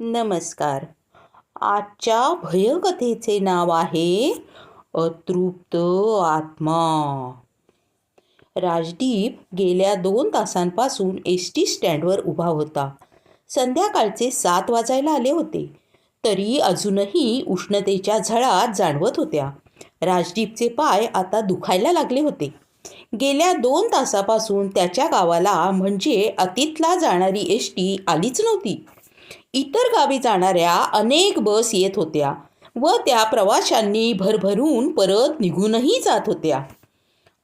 नमस्कार. आजच्या भयकथेचे नाव आहे अतृप्त आत्मा. राजदीप गेल्या दोन तासांपासून एस टी स्टँडवर उभा होता. संध्याकाळचे सात वाजायला आले होते. तरी अजूनही उष्णतेच्या झळात जाणवत होत्या. राजदीपचे पाय आता दुखायला लागले होते. गेल्या दोन तासापासून त्याच्या गावाला म्हणजे अतीतला जाणारी एस टी आलीच नव्हती. इतर गावी जाणाऱ्या अनेक बस येत होत्या व त्या प्रवाशांनी भरभरून परत निघूनही जात होत्या.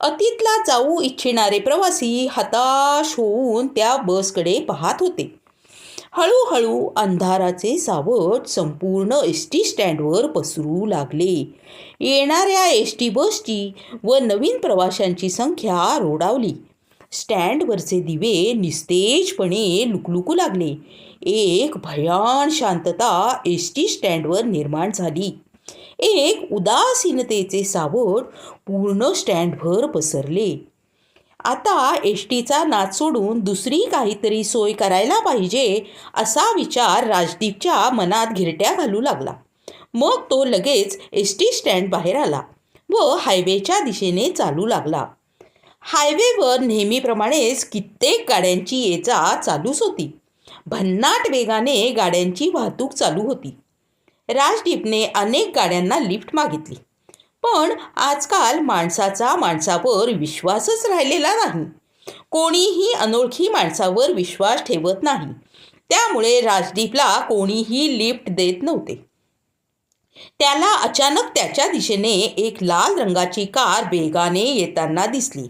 अतीतला जाऊ इच्छिणारे प्रवासी हताश होऊन त्या बसकडे पाहत होते. हळूहळू अंधाराचे सावट संपूर्ण एस टी स्टँडवर पसरू लागले. येणाऱ्या एस टी बसची व नवीन प्रवाशांची संख्या रोडावली. स्टँडवरचे दिवे निस्तेजपणे लुकलुकू लागले. एक भयान शांतता एस टी स्टँडवर निर्माण झाली. एक उदासीनतेचे सावट पूर्ण स्टँडभर पसरले. आता एस टीचा नाच सोडून दुसरी काहीतरी सोय करायला पाहिजे असा विचार राजदीपच्या मनात घिरट्या घालू लागला. मग तो लगेच एस टी स्टँड बाहेर आला व हायवेच्या दिशेने चालू लागला. हायवेवर नेहमीप्रमाणेच कित्येक गाड्यांची ये जा चालूच होती. भन्नाट वेगाने गाड्यांची वाहतूक चालू होती. राजदीपने अनेक गाड्यांना लिफ्ट मागितली. पण आजकाल माणसाचा माणसावर विश्वासच राहिलेला नाही. कोणीही अनोळखी माणसावर विश्वास ठेवत नाही. त्यामुळे राजदीपला कोणीही लिफ्ट देत नव्हते. त्याला अचानक त्याच्या दिशेने एक लाल रंगाची कार वेगाने येताना दिसली.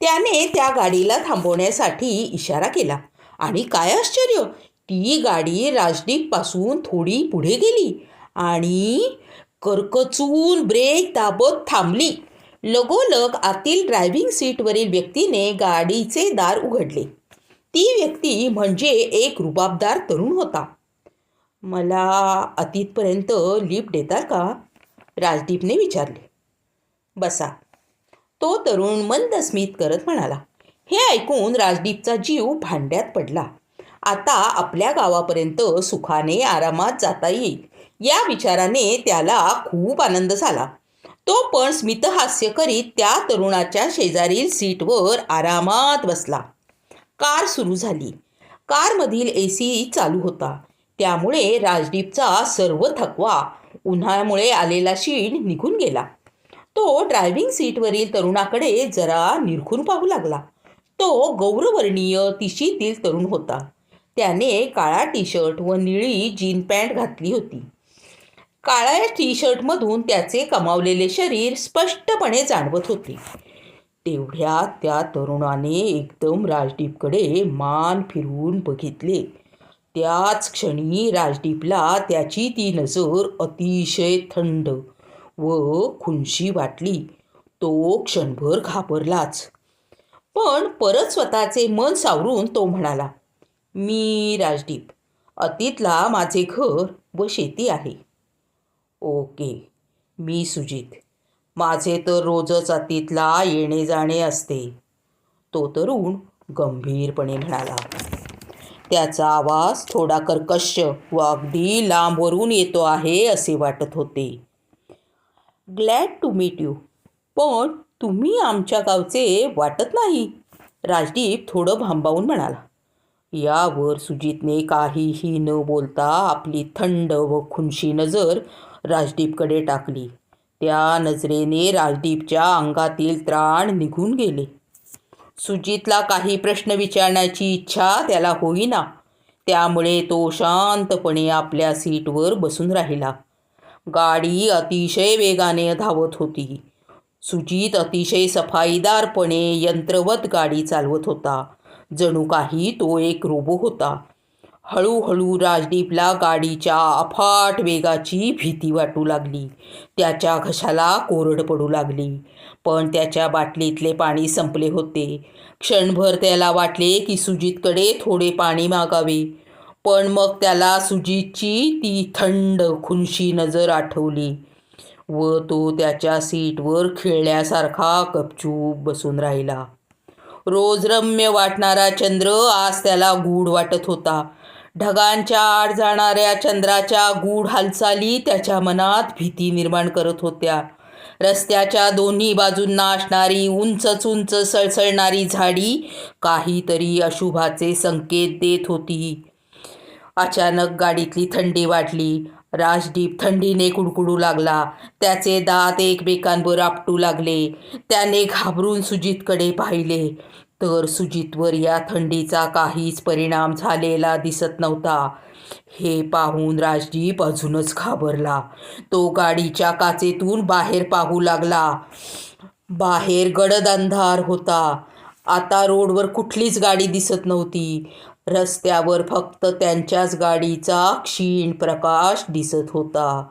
त्याने त्या गाडीला थांबवण्यासाठी इशारा केला. आणि काय आश्चर्य! ती गाडी राजदीपपासून थोडी पुढे गेली आणि करकचून ब्रेक दाबत थांबली. लगोलग आतील ड्रायव्हिंग सीटवरील व्यक्तीने गाडीचे दार उघडले. ती व्यक्ती म्हणजे एक रुबाबदार तरुण होता. मला अतीतपर्यंत लिफ्ट देता का? राजदीपने विचारले. बसा. तो तरुण मंद स्मित करत म्हणाला हे ऐकून राजदीपचा जीव भांड्यात पडला. आता आपल्या गावापर्यंत सुखाने आरामात जाता येईल. या विचाराने त्याला खूप आनंद झाला. तो पण स्मितहास्य करीत त्या तरुणाच्या शेजारील सीटवर आरामात बसला. कार सुरू झाली. कारमधील ए सी चालू होता. त्यामुळे राजदीपचा सर्व थकवा उन्हाळ्यामुळे आलेला शीण निघून गेला. तो ड्रायव्हिंग सीटवरील तरुणाकडे जरा निरखून पाहू लागला. तो गौरवर्णीय तिशीतील तरुण होता. त्याने काळा टी शर्ट व निळी जीन पॅन्ट घातली होती. काळ्या टी शर्टमधून त्याचे कमावलेले शरीर स्पष्टपणे जाणवत होते. तेवढ्यात त्या तरुणाने एकदम राजदीपकडे मान फिरवून बघितले. त्याच क्षणी राजदीपला त्याची ती नजर अतिशय थंड व खुनशी वाटली. तो क्षणभर घाबरलाच. पण परत स्वतःचे मन सावरून तो म्हणाला मी राजदीप अतीतला माझे घर व शेती आहे. ओके मी सुजित. माझे तर रोजच अतीतला येणे जाणे असते. तो तरुण गंभीरपणे म्हणाला. त्याचा आवाज थोडा कर्कश व अगदी लांबवरून येतो आहे असे वाटत होते. Glad to meet you. पण तुम्ही आमच्या गावचे वाटत नाही राजदीप थोडं भांबावून म्हणाला. यावर सुजितने काहीही न बोलता आपली थंड व खुनशी नजर राजदीपकडे टाकली. त्या नजरेने राजदीपच्या अंगातील त्राण निघून गेले. सुजितला काही प्रश्न विचारण्याची इच्छा त्याला होईना. त्यामुळे तो शांतपणे आपल्या सीटवर बसून राहिला. गाडी अतिशय वेगाने धावत होती. सुजित अतिशय सफाईदारपणे यंत्रवत गाडी चालवत होता. जणू काही तो एक रोबो होता. हळूहळू राजदीपला गाडीच्या अफाट वेगाची भीती वाटू लागली. त्याच्या घशाला कोरड पडू लागली. पण त्याच्या बाटलीतले पाणी संपले होते. क्षणभर त्याला वाटले की सुजितकडे थोडे पाणी मागावे. पण मग त्याला सुजितची ती थंड खुनशी नजर आठवली व तो त्याच्या सीटवर खेळल्यासारखा गपचूप बसून राहिला. रोज रम्य वाटणारा चंद्र आज त्याला गूढ वाटत होता. ढगांच्या आड जाणाऱ्या चंद्राच्या गूढ हालचाली त्याच्या मनात भीती निर्माण करत होत्या. रस्त्याच्या दोन्ही बाजूंना असणारी उंचच उंच सळसळणारी झाडी काहीतरी अशुभाचे संकेत देत होती. अचानक गाडीतली थंडी वाढली. राजदीप थंडीने कुडकुडू लागला. त्याचे दात एकमेकांवर आपटू लागले. त्याने घाबरून सुजितकडे पाहिले. तर सुजितवर या थंडीचा काहीच परिणाम झालेला दिसत नव्हता. हे पाहून राजदीप अजूनच घाबरला. तो गाडीच्या काचेतून बाहेर पाहू लागला. बाहेर गडद अंधार होता. आता रोडवर कुठलीच गाडी दिसत नव्हती. रस्त्यावर फक्त त्यांच्याच गाडीचा क्षीण प्रकाश दिसत होता.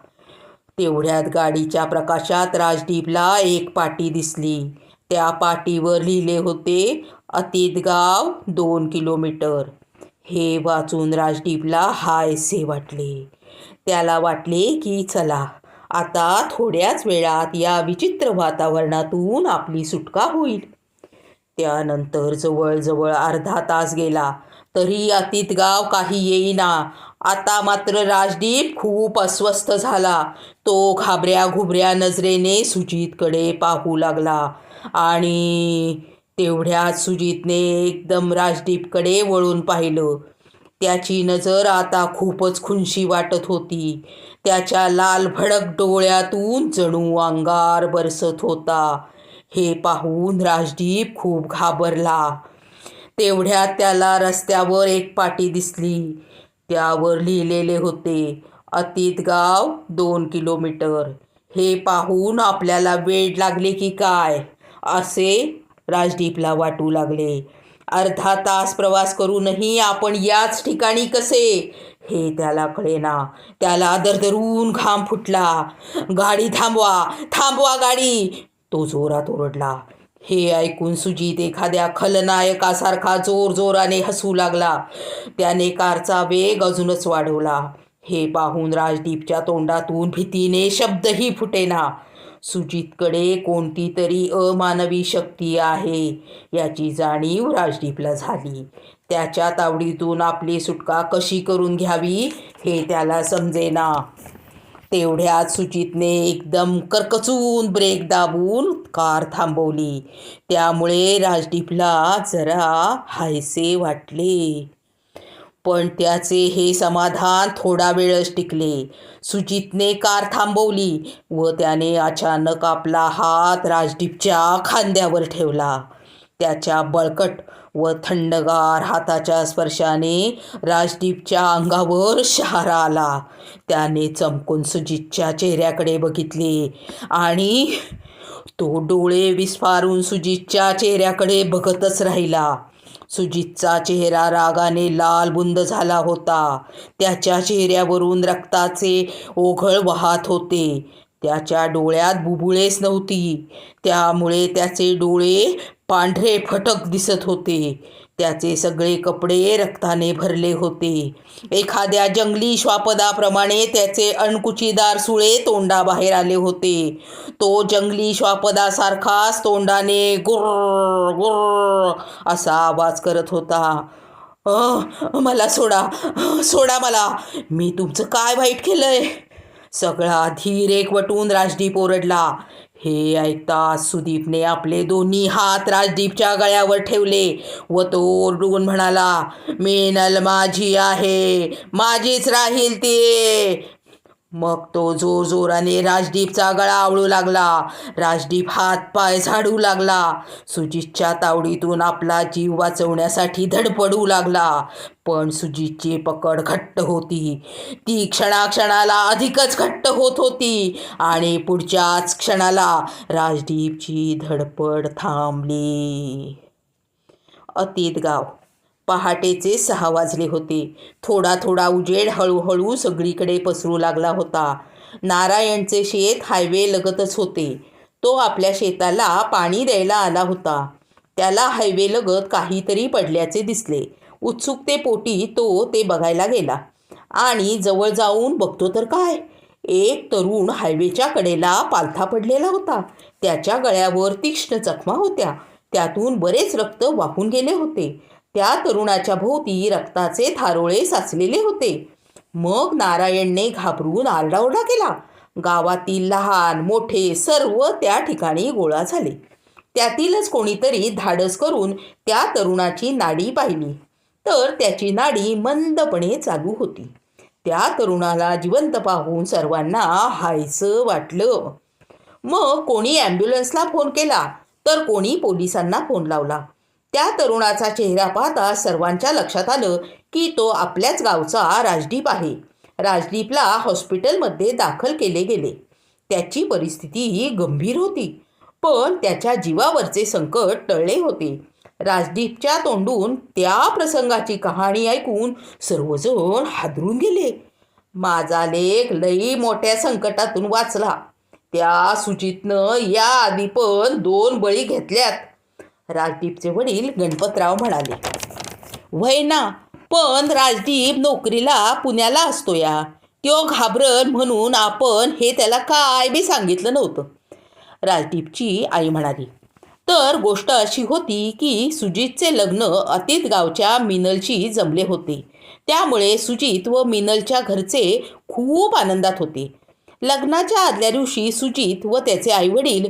तेवढ्यात गाडीच्या प्रकाशात राजदीपला एक पाटी दिसली. त्या पाटीवर लिहिले होते अतीत गाव दोन किलोमीटर. हे वाचून राजदीपला हायसे वाटले. त्याला वाटले की चला आता थोड्याच वेळात या विचित्र वातावरणातून आपली सुटका होईल. त्यानंतर जवळजवळ अर्धा तास गेला तरी अतीत गाव काही येईना. आता मात्र राजदीप खूप अस्वस्थ झाला. तो घाबऱ्या घुबऱ्या नजरेने सुजितकडे पाहू लागला आणि तेवढ्यात सुजितने एकदम राजदीपकडे वळून पाहिलं. त्याची नजर आता खूपच खुनशी वाटत होती. त्याच्या लाल भडक डोळ्यातून जणू अंगार बरसत होता. हे पाहून राजदीप खूप घाबरला. तेवढ्यात त्याला रस्त्यावर एक पाटी दिसली. त्यावर लिहिलेले होते अतीत गाव दोन किलोमीटर. हे पाहून आपल्याला वेळ लागले की काय? असे राजदीपला वाटू लागले. अर्धा तास प्रवास करूनही आपण याच ठिकाणी कसे? हे त्याला कळेना. त्याला दरदरून घाम फुटला. गाडी थांबवा थांबवा गाडी. तो जोरात ओरडला. हे ऐकून सुजित एखाद्या खलनायकासारखा जोर जोराने हसू लागला. त्याने कारचा वेग अजूनच वाढवला. हे पाहून राजदीपच्या तोंडातून भीतीने शब्दही फुटेना. सुजितकडे कोणती तरी अमानवी शक्ती आहे. याची जाणीव राजदीपला झाली. त्याच्या तावडीतून आपली सुटका कशी करून घ्यावी हे त्याला समजेना. तेवढ्यात सुजितने एकदम करकचून ब्रेक दाबून कार थांबवली. त्यामुळे राजदीपला जरा हायसे वाटले. पण त्याचे हे समाधान थोडा वेळच टिकले. सुजितने कार थांबवली व त्याने अचानक आपला हात राजदीपच्या खांद्यावर ठेवला. त्याच्या बळकट व थंडगार हाताच्या स्पर्शाने राजदीपच्या अंगावर शहारा आला. त्याने चमकून सुजितच्या चेहऱ्याकडे बघितले आणि तो डोळे विस्फारून सुजितच्या चेहऱ्याकडे बघतच राहिला. सुजितचा चेहरा रागाने लाल बुंद झाला होता. त्याच्या चेहऱ्यावरून रक्ताचे ओघळ वाहत होते. त्याच्या डोळ्यात बुबुळेच नव्हती. त्यामुळे त्याचे डोळे पांढरे फटक दिसत होते. त्याचे सगळे कपडे रक्ताने भरले होते. एखाद्या जंगली श्वापदाप्रमाणे त्याचे अणकुचीदार सुळे तोंडाबाहेर आले होते. तो जंगली श्वापदासारखाच तोंडाने गुर्र गुर्र असा आवाज करत होता. मला सोडा सोडा मला. मी तुमचं काय वाईट केलंय? सगळा धीर एकवटून राजदीप ओरडला. हे ऐकताच सुदीपने आपले दोन्ही हात राजदीपच्या गळ्यावर ठेवले व तो ओरडून म्हणाला मेनल माझी आहे माझीच राहील ती. मग तो जोर जोराने राजदीपचा गळा आवळू लागला. राजदीप हात पाय झाडू लागला. सुजितच्या तावडीतून आपला जीव वाचवण्यासाठी धडपडू लागला. पण सुजितची पकड घट्ट होती. ती क्षणाक्षणाला अधिकच घट्ट होत होती आणि पुढच्याच क्षणाला राजदीपची धडपड थांबली. अतीत गाव पहाटेचे सहा वाजले होते. थोडा थोडा उजेड हळूहळू सगळीकडे पसरू लागला होता. नारायणचे शेत हायवे लगतच होते. तो आपल्या शेताला पाणी द्यायला आला होता. त्याला हायवे लगत काहीतरी पडल्याचे दिसले. उत्सुकतेपोटी तो ते बघायला गेला. आणि जवळ जाऊन बघतो तर काय? एक तरुण हायवेच्या कडेला पालथा पडलेला होता. त्याच्या गळ्यावर तीक्ष्ण जखमा होत्या. त्यातून बरेच रक्त वाहून गेले होते. त्या तरुणाच्या भोवती रक्ताचे थारोळे साचलेले होते. मग नारायणने घाबरून आरडाओरडा केला. गावातील लहान मोठे सर्व त्या ठिकाणी गोळा झाले. त्यातीलच कोणीतरी धाडस करून त्या तरुणाची नाडी पाहिली. तर त्याची नाडी मंदपणे चालू होती. त्या तरुणाला जिवंत पाहून सर्वांना हायचं वाटलं. मग कोणी ॲम्ब्युलन्सला फोन केला तर कोणी पोलिसांना फोन लावला. त्या तरुणाचा चेहरा पाहता सर्वांच्या लक्षात आलं की तो आपल्याच गावचा राजदीप आहे. राजदीपला हॉस्पिटलमध्ये दाखल केले गेले. त्याची परिस्थिती गंभीर होती पण त्याच्या जीवावरचे संकट टळले होते. राजदीपच्या तोंडून त्या प्रसंगाची कहाणी ऐकून सर्वजण हादरून गेले. माझा लेख लई मोठ्या संकटातून वाचला. त्या सुचितनं या आधी पण दोन बळी घेतल्यात. राजदीपचे वडील गणपतराव म्हणाले वय ना पण राजदीप नोकरीला पुण्याला असतो या त्यो घाबरन म्हणून आपण हे त्याला काय बी सांगितलं नव्हतं. राजदीपची आई म्हणाली तर गोष्ट अशी होती की सुजितचे लग्न अतीत गावच्या मिनलशी जमले होते. त्यामुळे सुजित व मिनलच्या घरचे खूप आनंदात होते. लग्नाच्या आदल्या दिवशी सुजित व त्याचे आईवडील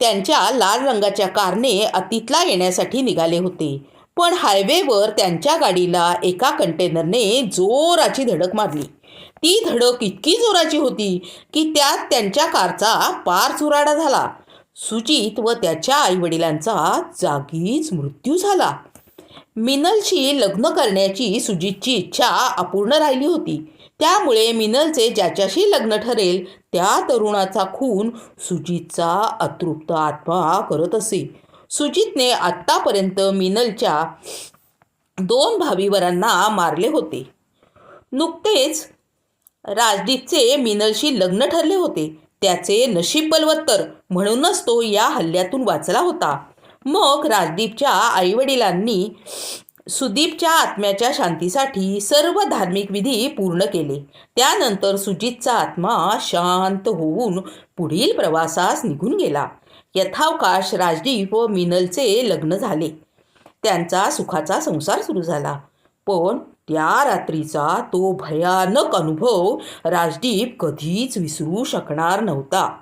त्यांच्या लाल रंगाच्या कारने अतीतला येण्यासाठी निघाले होते. पण हायवेवर त्यांच्या गाडीला एका कंटेनरने जोराची धडक मारली. ती धडक इतकी जोराची होती की त्यात त्यांच्या कारचा पार चुराडा झाला. सुजित व त्याच्या आईवडिलांचा जागीच मृत्यू झाला. मिनलशी लग्न करण्याची सुजितची इच्छा अपूर्ण राहिली होती. त्यामुळे मिनलचे ज्याच्याशी लग्न ठरेल त्या तरुणाचा खून सुजितचा अतृप्त आत्मा करत असे. सुजितने आत्तापर्यंत मिनलच्या दोन भावीवरांना मारले होते. नुकतेच राजदीपचे मिनलशी लग्न ठरले होते. त्याचे नशीब बलवत्तर म्हणूनच तो या हल्ल्यातून वाचला होता. मग राजदीपच्या आईवडिलांनी सुदीपच्या आत्म्याच्या शांतीसाठी सर्व धार्मिक विधी पूर्ण केले. त्यानंतर सुजितचा आत्मा शांत होऊन पुढील प्रवासास निघून गेला. यथावकाश राजदीप व मिनलचे लग्न झाले. त्यांचा सुखाचा संसार सुरू झाला. पण त्या रात्रीचा तो भयानक अनुभव राजदीप कधीच विसरू शकणार नव्हता.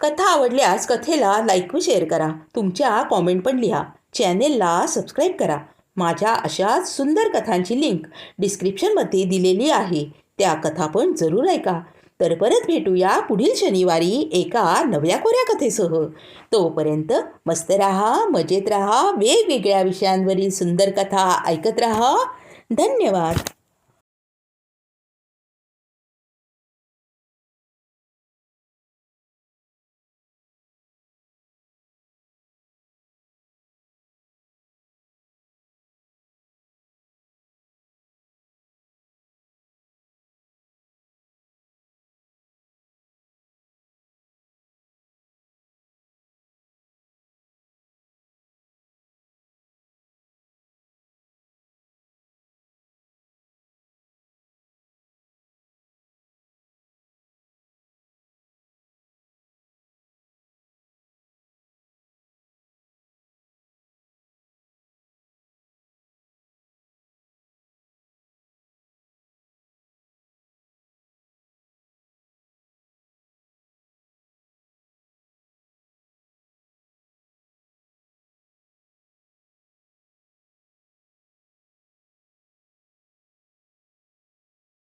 कथा आवडल्यास कथेला लाईक व शेअर करा. तुमच्या कॉमेंट पण लिहा. चॅनेलला सबस्क्राईब करा. माझ्या अशाच सुंदर कथांची लिंक डिस्क्रिप्शनमध्ये दिलेली आहे. त्या कथा पण जरूर ऐका. तर परत भेटूया पुढील शनिवारी एका नव्या कोऱ्या कथेसह. तोपर्यंत मस्त राहा मजेत राहा वेगवेगळ्या विषयांवरील सुंदर कथा ऐकत राहा. धन्यवाद.